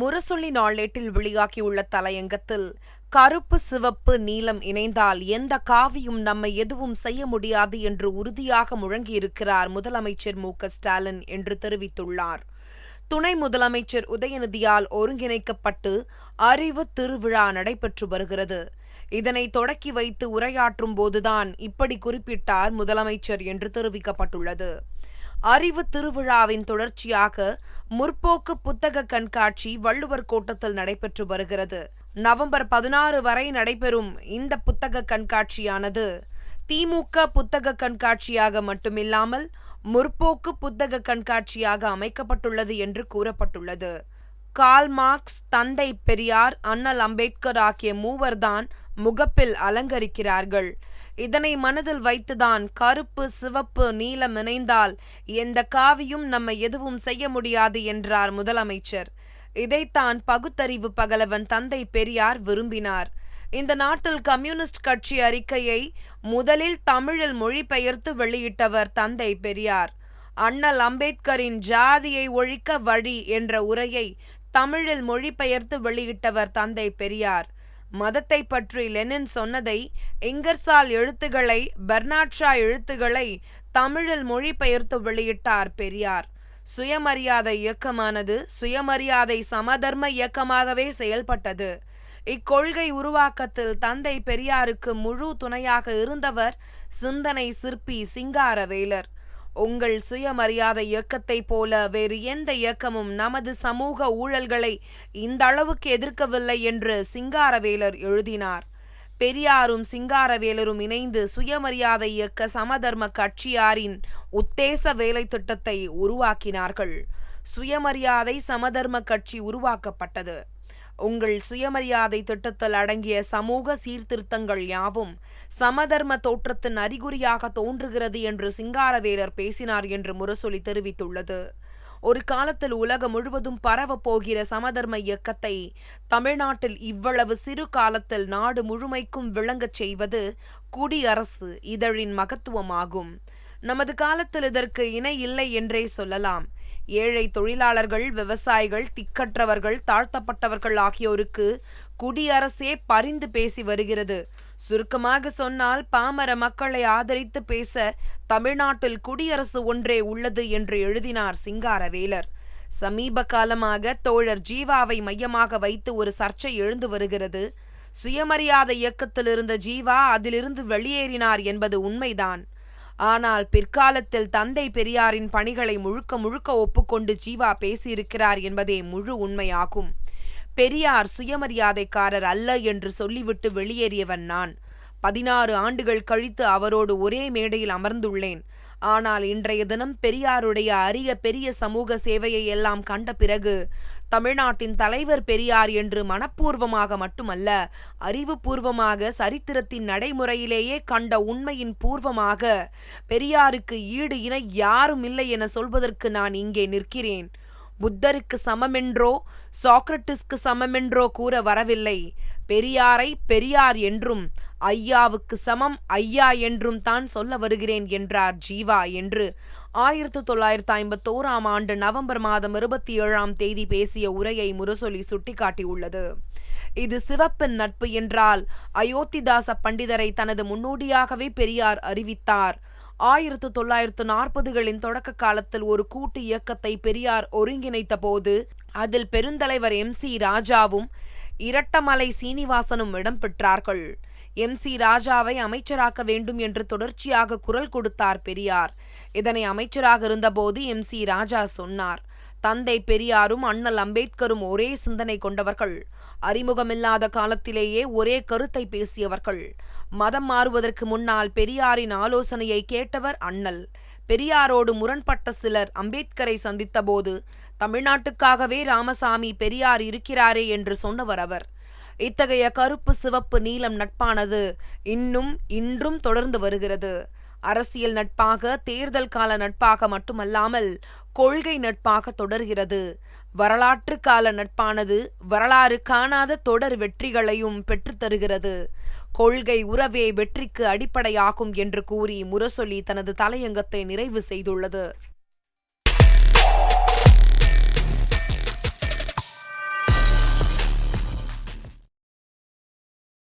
முரசொலி நாளேட்டில் வெளியாகியுள்ள தலையங்கத்தில் கருப்பு சிவப்பு நீலம் இணைந்தால் எந்த காவியும் நம்மை எதுவும் செய்ய முடியாது என்று உறுதியாக முழங்கியிருக்கிறார் முதலமைச்சர் மு. ஸ்டாலின் என்று தெரிவித்துள்ளார். துணை முதலமைச்சர் உதயநிதியால் ஒருங்கிணைக்கப்பட்டு அறிவு திருவிழா நடைபெற்று வருகிறது. இதனை தொடக்கி வைத்து உரையாற்றும் போதுதான் இப்படி குறிப்பிட்டார் முதலமைச்சர் என்று தெரிவிக்கப்பட்டுள்ளது. அறிவு திருவிழாவின் தொடர்ச்சியாக முற்போக்கு புத்தக கண்காட்சி வள்ளுவர் கோட்டத்தில் நடைபெற்று வருகிறது. நவம்பர் பதினாறு வரை நடைபெறும் இந்த புத்தக கண்காட்சியானது திமுக புத்தக கண்காட்சியாக மட்டுமில்லாமல் முற்போக்கு புத்தக கண்காட்சியாக அமைக்கப்பட்டுள்ளது என்று கூறப்பட்டுள்ளது. கால் மார்க்ஸ் தந்தை பெரியார் அண்ணல் அம்பேத்கர் ஆகிய மூவர்தான் முகப்பில் அலங்கரிக்கிறார்கள். இதனை மனதில் வைத்துதான் கருப்பு சிவப்பு நீலம் இணைந்தால் எந்த காவியும் நம்மை எதுவும் செய்ய முடியாது என்றார் முதலமைச்சர். இதைத்தான் பகுத்தறிவு பகலவன் தந்தை பெரியார் விரும்பினார். இந்த நாட்டில் கம்யூனிஸ்ட் கட்சி அறிக்கையை முதலில் தமிழில் மொழிபெயர்த்து வெளியிட்டவர் தந்தை பெரியார். அண்ணல் அம்பேத்கரின் ஜாதியை ஒழிக்க வழி என்ற உரையை தமிழில் மொழிபெயர்த்து வெளியிட்டவர் தந்தை பெரியார். மதத்தை பற்றி லெனின் சொன்னதை இங்கர்சால் எழுத்துகளை பெர்னாட்ஷா எழுத்துகளை தமிழில் மொழிபெயர்த்து வெளியிட்டார் பெரியார். சுயமரியாதை இயக்கமானது சுயமரியாதை சமதர்ம இயக்கமாகவே செயல்பட்டது. இக்கொள்கை உருவாக்கத்தில் தந்தை பெரியாருக்கு முழு துணையாக இருந்தவர் சிந்தனை சிற்பி சிங்காரவேலர். உங்கள் சுயமரியாதை இயக்கத்தை போல வேறு எந்த இயக்கமும் நமது சமூக ஊழல்களை இந்த அளவுக்கு எதிர்க்கவில்லை என்று சிங்காரவேலர் எழுதினார். பெரியாரும் சிங்காரவேலரும் இணைந்து சுயமரியாதை இயக்க சமதர்ம கட்சியாரின் உத்தேச வேலை திட்டத்தை உருவாக்கினார்கள். சுயமரியாதை சமதர்ம கட்சி உருவாக்கப்பட்டது. உங்கள் சுயமரியாதை திட்டத்தில் அடங்கிய சமூக சீர்திருத்தங்கள் யாவும் சமதர்ம தோற்றத்தின் அறிகுறியாக தோன்றுகிறது என்று சிங்காரவேலர் பேசினார் என்று முரசொலி தெரிவித்துள்ளது. ஒரு காலத்தில் உலகம் முழுவதும் பரவப் போகிற சமதர்ம இயக்கத்தை தமிழ்நாட்டில் இவ்வளவு சிறு காலத்தில் நாடு முழுமைக்கும் விளங்கச் செய்வது குடியரசு இதழின் மகத்துவமாகும். நமது காலத்தில் இதற்கு இணை இல்லை என்றே சொல்லலாம். ஏழை தொழிலாளர்கள் விவசாயிகள் திக்கற்றவர்கள் தாழ்த்தப்பட்டவர்கள் ஆகியோருக்கு குடியரசே பரிந்து பேசி வருகிறது. சுருக்கமாக சொன்னால் பாமர மக்களை ஆதரித்து பேச தமிழ்நாட்டில் குடியரசு ஒன்றே உள்ளது என்று எழுதினார் சிங்காரவேலர். சமீப காலமாக தோழர் ஜீவாவை மையமாக வைத்து ஒரு சர்ச்சை எழுந்து வருகிறது. சுயமரியாதை இயக்கத்தில் இருந்த ஜீவா அதிலிருந்து வெளியேறினார் என்பது உண்மைதான். ஆனால் பிற்காலத்தில் தந்தை பெரியாரின் பணிகளை முழுக்க முழுக்க ஒப்புக்கொண்டு ஜீவா பேசியிருக்கிறார் என்பதே முழு உண்மையாகும். பெரியார் சுயமரியாதைக்காரர் அல்ல என்று சொல்லிவிட்டு வெளியேறியவன் நான். பதினாறு ஆண்டுகள் கழித்து அவரோடு ஒரே மேடையில் அமர்ந்துள்ளேன். ஆனால் இன்றைய தினம் பெரியாருடைய அரிய பெரிய சமூக சேவையை எல்லாம் கண்ட பிறகு தமிழ்நாட்டின் தலைவர் பெரியார் என்று மனப்பூர்வமாக மட்டுமல்ல அறிவுபூர்வமாக சரித்திரத்தின் நடைமுறையிலேயே கண்ட உண்மையின் பூர்வமாக பெரியாருக்கு ஈடு இணை யாரும் இல்லை என சொல்வதற்கு நான் இங்கே நிற்கிறேன். புத்தருக்கு சமமென்றோ சாக்ரட்டிஸ்க்கு சமமென்றோ கூற வரவில்லை. பெரியாரை பெரியார் என்றும் ஐயாவுக்கு சமம் ஐயா என்றும் தான் சொல்ல வருகிறேன் என்றார் ஜீவா என்று ஆயிரத்து தொள்ளாயிரத்து ஐம்பத்தோராம் ஆண்டு நவம்பர் மாதம் இருபத்தி ஏழாம் தேதி பேசிய உரையை முரசொலி சுட்டிக்காட்டியுள்ளது. இது சிவப்பின் நட்பு என்றால் அயோத்திதாச பண்டிதரை தனது முன்னோடியாகவே பெரியார் அறிவித்தார். ஆயிரத்து தொள்ளாயிரத்து நாற்பதுகளின் தொடக்க காலத்தில் ஒரு கூட்டு இயக்கத்தை பெரியார் ஒருங்கிணைத்த போது அதில் பெருந்தலைவர் எம் சி ராஜாவும் இரட்டமலை சீனிவாசனும் இடம்பெற்றார்கள் எம் சி ராஜாவை அமைச்சராக்க வேண்டும் என்று தொடர்ச்சியாக குரல் கொடுத்தார் பெரியார். இதனை அமைச்சராக இருந்தபோது எம். சி. ராஜா சொன்னார். தந்தை பெரியாரும் அண்ணல் அம்பேத்கரும் ஒரே சிந்தனை கொண்டவர்கள். அறிமுகமில்லாத காலத்திலேயே ஒரே கருத்தை பேசியவர்கள். மதம் மாறுவதற்கு முன்னால் பெரியாரின் ஆலோசனையை கேட்டவர் அண்ணல். பெரியாரோடு முரண்பட்ட சிலர் அம்பேத்கரை சந்தித்தபோது தமிழ்நாட்டுக்காகவே ராமசாமி பெரியார் இருக்கிறாரே என்று சொன்னவர் அவர். இத்தகைய கருப்பு சிவப்பு நீலம் நட்பானது இன்னும் இன்றும் தொடர்ந்து வருகிறது. அரசியல் நட்பாக தேர்தல் கால நட்பாக மட்டுமல்லாமல் கொள்கை நட்பாக தொடர்கிறது. வரலாற்று கால நட்பானது வரலாறு காணாத தொடர் வெற்றிகளையும் பெற்றுத்தருகிறது கொள்கை உறவே வெற்றிக்கு அடிப்படையாகும் என்று கூறி முரசொலி தனது தலையங்கத்தை நிறைவு செய்துள்ளது.